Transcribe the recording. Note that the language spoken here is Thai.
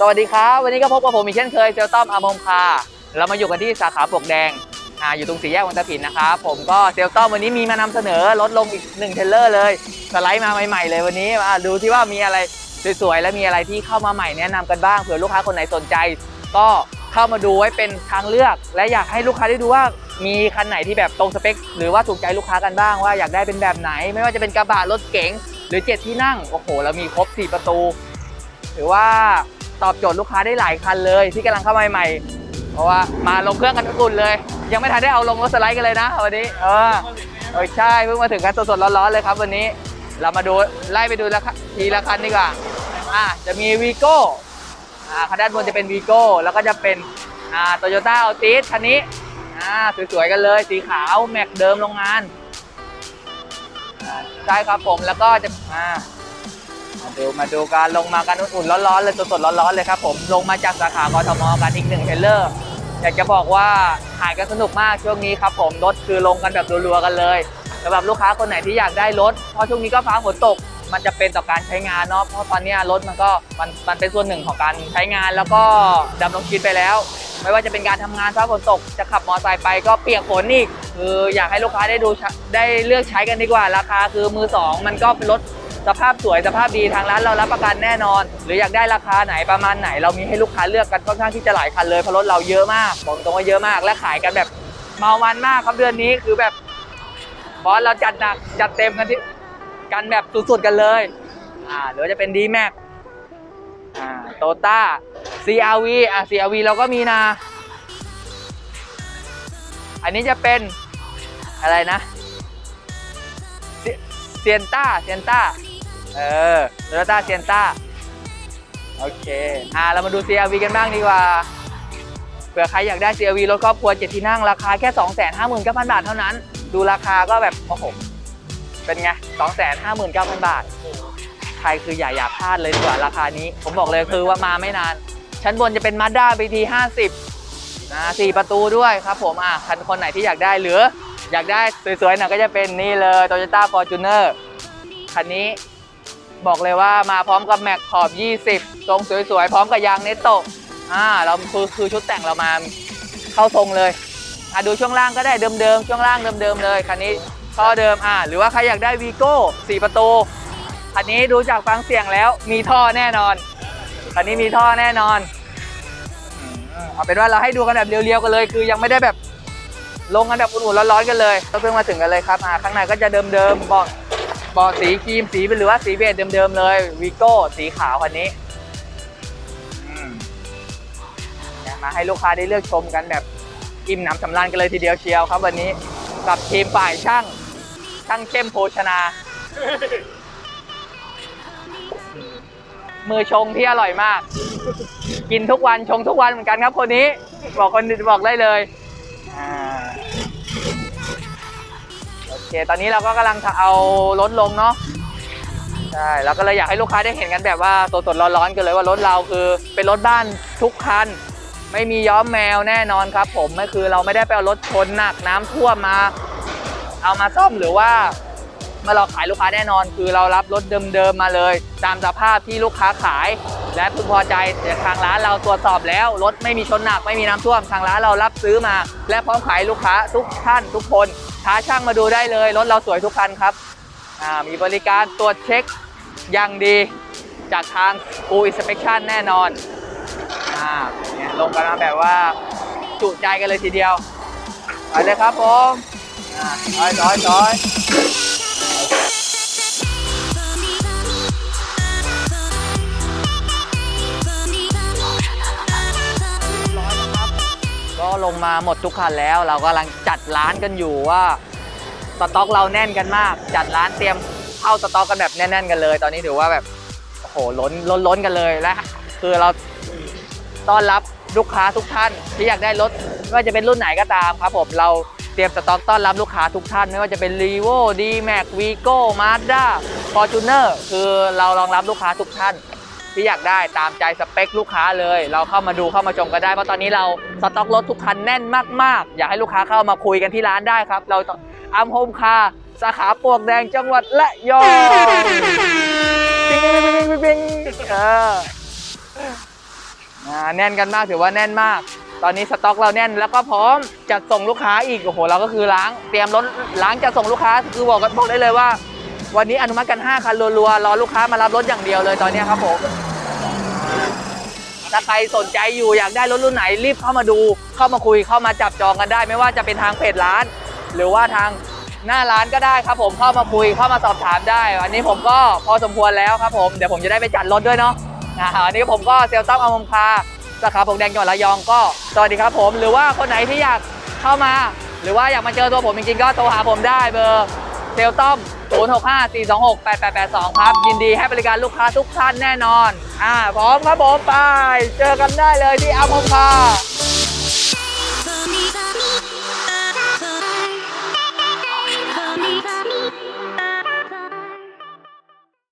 สวัสดีครับ วันนี้ก็พบกับผมอีกเช่นเคยเซลต้อมอมมคาเรามาอยู่กันที่สาขาปวกแดงอ่าอยู่ตรงสี่แยกวังตะผินนะครับผมก็เซลต้อมวันนี้มีมานำเสนอลดลงอีกหนึ่งเทเลอร์เลยสไลด์มาใหม่ๆเลยวันนี้มาดูที่ว่ามีอะไรสวยๆและมีอะไรที่เข้ามาใหม่แนะนำกันบ้างเผื่อลูกค้าคนไหนสนใจ ก็เข้ามาดูไว้เป็นทางเลือก และอยากให้ลูกค้าได้ดูว่ามีคันไหนที่แบบตรงสเปค หรือว่าถูกใจลูกค้ากันบ้างว่าอยากได้เป็นแบบไหน ไม่ว่าจะเป็นกระบะรถเก๋งหรือเจ็ดที่นั่ง โอ้โห เรามีครบสี่ประตูถือว่า ตอบโจทย์ลูกค้าได้หลายคันเลย ที่กำลังเข้ามาใหม่ๆเพราะว่ามาลงเครื่องกันอุ่นเลย ยังไม่ทันได้เอาลงรถสไลด์กันเลยนะวันนี้เออเออใช่เพิ่งมาถึงกันสดๆร้อนๆเลยครับวันนี้ เรามาดูไล่ไปดูราคาทีละคันดีกว่าอ่าจะมีวีโก้อ่าคันด้านบนจะเป็นวีโก้แล้วก็จะเป็นอ่าโตโยต้าอัลติสคันนี้อ่าสวยๆกันเลยสีขาวแม็กเดิมโรงงานอ่าใช่ครับผมแล้วก็จะอ่า มาดูมาดูการลงมากันอุ่นๆร้อนๆเลยสดๆร้อนๆเลยครับผมลงมาจากสาขากทมกันอีกหนึ่งเทรลเลอร์อยากจะบอกว่าถ่ายกันสนุกมากช่วงนี้ครับผมรถคือลงกันแบบรัวๆกันเลยสำหรับลูกค้าคนไหนที่อยากได้รถเพราะช่วงนี้ก็ฟ้าฝนตกมันจะเป็นต่อการใช้งานเนาะเพราะตอนนี้รถมันก็มันมันเป็นส่วนหนึ่งของการใช้งานแล้วก็ดำรงชีวิตไปแล้ว ไม่ว่าจะเป็นการทำงานฟ้าฝนตกจะขับมอเตอร์ไซค์ไปก็เปียกฝนอีกคืออยากให้ลูกค้าได้ดูได้เลือกใช้กันดีกว่าราคาคือมือสองมันก็เป็นรถ สภาพสวยสภาพดีทางร้านเรารับประกันแน่นอน หรืออยากได้ราคาไหนประมาณไหน เรามีให้ลูกค้าเลือกกันค่อนข้างที่จะหลายคันเลยเพราะรถเราเยอะมากบอกตรงว่าเยอะมาก และขายกันแบบเมามันมากครับเดือนนี้คือแบบบอสเราจัดหนักจัดเต็มกันที่กันแบบสุดๆกันเลยอ่าหรือจะเป็น d m a x อ่าโตต้า CRV อ่า CRV เราก็มีนะอันนี้จะเป็นอะไรนะเซียนต้าเซียนต้า เออโตโยต้าเซียนต้าโอเคอ่าเรามาดู CRV กันบ้างดีกว่าเผื่อใครอยากได้ CRV รถครอบครัว7ที่นั่งราคาแค่ 259,000 บาทเท่านั้น ดูราคาก็แบบโอ้โหเป็นไง 259,000 บาท ใครคืออย่าอย่าพลาดเลยดีกว่าราคานี้ ผมบอกเลยคือว่ามาไม่นาน ชั้นบนจะเป็น Mazda BT 50นะสี่ประตูด้วยครับผมอะคันคนไหนที่อยากได้หรือ อยากได้สวยๆหน่อยก็จะเป็นนี่เลย Toyota Fortuner คันนี้ บอกเลยว่ามาพร้อมกับแม็กขอบ 20 ทรงสวยๆ พร้อมกับยางเนตโตอ่าเราคือคือชุดแต่งเรามาเข้าทรงเลยอะดูช่วงล่างก็ได้เดิมๆ ช่วงล่างเดิมๆเลยคันนี้ท่อเดิมอ่าหรือว่าใครอยากได้วีโก้4ประตูคันนี้ดูจากฟังเสียงแล้วมีท่อแน่นอนคันนี้มีท่อแน่นอนเอาเป็นว่าเราให้ดูกันแบบเรียวๆกันเลย คือยังไม่ได้แบบลงกันแบบอุ่นๆร้อนๆกันเลยก็เพิ่งมาถึงกันเลยครับอ่าข้างในก็จะเดิมๆบาะเบาะสีครีมสีหรือว่าสีเบจเดิมๆเลยวีโก้สีขาวคันนี้อืมเนี่ยมาให้ลูกค้าได้เลือกชมกันแบบอิ่มหนำสำราญกันเลยทีเดียวเชียวครับวันนี้กับทีมฝ่ายช่างช่างเข้มโภชนามือชงที่อร่อยมาก กินทุกวันชงทุกวันเหมือนกันครับคนนี้ บอกคนบอกได้เลยอ่าโอเค ตอนนี้เราก็กำลังเอารถลงเนาะใช่เราก็เลยอยากให้ลูกค้าได้เห็นกันแบบว่าสดๆร้อนๆกันเลยว่ารถเราคือเป็นรถบ้านทุกคัน ไม่มีย้อมแมวแน่นอนครับผมไม่คือเราไม่ได้ไปเอารถชนหนักน้ำท่วมมา เอามาซ่อมหรือว่ามาเราขายลูกค้าแน่นอน คือเรารับรถเดิมๆมาเลย ตามสภาพที่ลูกค้าขาย และพึงพอใจแต่ทางร้านเราตรวจสอบแล้วรถไม่มีชนหนักไม่มีน้ำท่วมทางร้านเรารับซื้อมา และพร้อมขายลูกค้าทุกท่านทุกคน ท้าช่างมาดูได้เลย รถเราสวยทุกคันครับมีบริการตรวจเช็คอย่างดีจากทาง Full Inspection แน่นอนอ่าเนี่ยลงกันมาแบบว่าจุใจกันเลยทีเดียว ไปเลยครับผมอ่าถอยถอยถอยร้อย ลงมาหมดทุกคันแล้ว เรากำลังจัดร้านกันอยู่ว่าสต็อกเราแน่นกันมาก จัดร้านเตรียมเข้าสต็อกกันแบบแน่น ๆ กันเลย ตอนนี้ถือว่าแบบโอ้โหล้นล้นล้นกันเลยและคือเราต้อนรับลูกค้าทุกท่านที่อยากได้รถไม่ว่าจะเป็นรุ่นไหนก็ตามครับผมเราเตรียมสต็อกต้อนรับลูกค้าทุกท่านไม่ว่าจะเป็น r e v o d m a x Vigo Mazda Fortuner คือเรารองรับลูกค้าทุกท่าน ที่อยากได้ตามใจสเปคลูกค้าเลย เราเข้ามาดูเข้ามาชมก็ได้เพราะตอนนี้เราสต็อกรถทุกคันแน่นมากๆ อยากให้ลูกค้าเข้ามาคุยกันที่ร้านได้ครับ เราอัมโฮมคาสาขาปวกแดงจังหวัดละยองปิ๊งปิ๊งปิ๊งปิ๊งปิงเอออ่าแน่นกันมากถือว่าแน่นมาก ตอนนี้สต็อกเราแน่นแล้วก็พร้อมจัดส่งลูกค้าอีกโอ้โหเราก็คือล้างเตรียมรถล้างจัดส่งลูกค้าคือบอกกันบอกได้เลยว่าวันนี้อนุมัติกัน 5 คันรัวๆ รอลูกค้ามารับรถอย่างเดียวเลยตอนนี้ครับผม ถ้าใครสนใจอยู่อยากได้รถรุ่นไหนรีบเข้ามาดูเข้ามาคุยเข้ามาจับจองกันได้ ไม่ว่าจะเป็นทางเพจร้าน หรือว่าทางหน้าร้านก็ได้ครับผมเข้ามาคุยเข้ามาสอบถามได้ วันนี้ผมก็พอสมควรแล้วครับผมเดี๋ยวผมจะได้ไปจัดรถด้วยเนาะอันนี้ผมก็เซลต้อมอมมคาสาขาปกแดงจังหวัดระยองก็สวัสดีครับผม หรือว่าคนไหนที่อยากเข้ามา หรือว่าอยากมาเจอตัวผมจริงๆก็โทรหาผมได้เบอร์ เซลต้อม 0654268882 ครับ ยินดีให้บริการลูกค้าทุกท่านแน่นอน อ่า พร้อมครับผมไป เจอกันได้เลยที่อัมพมคา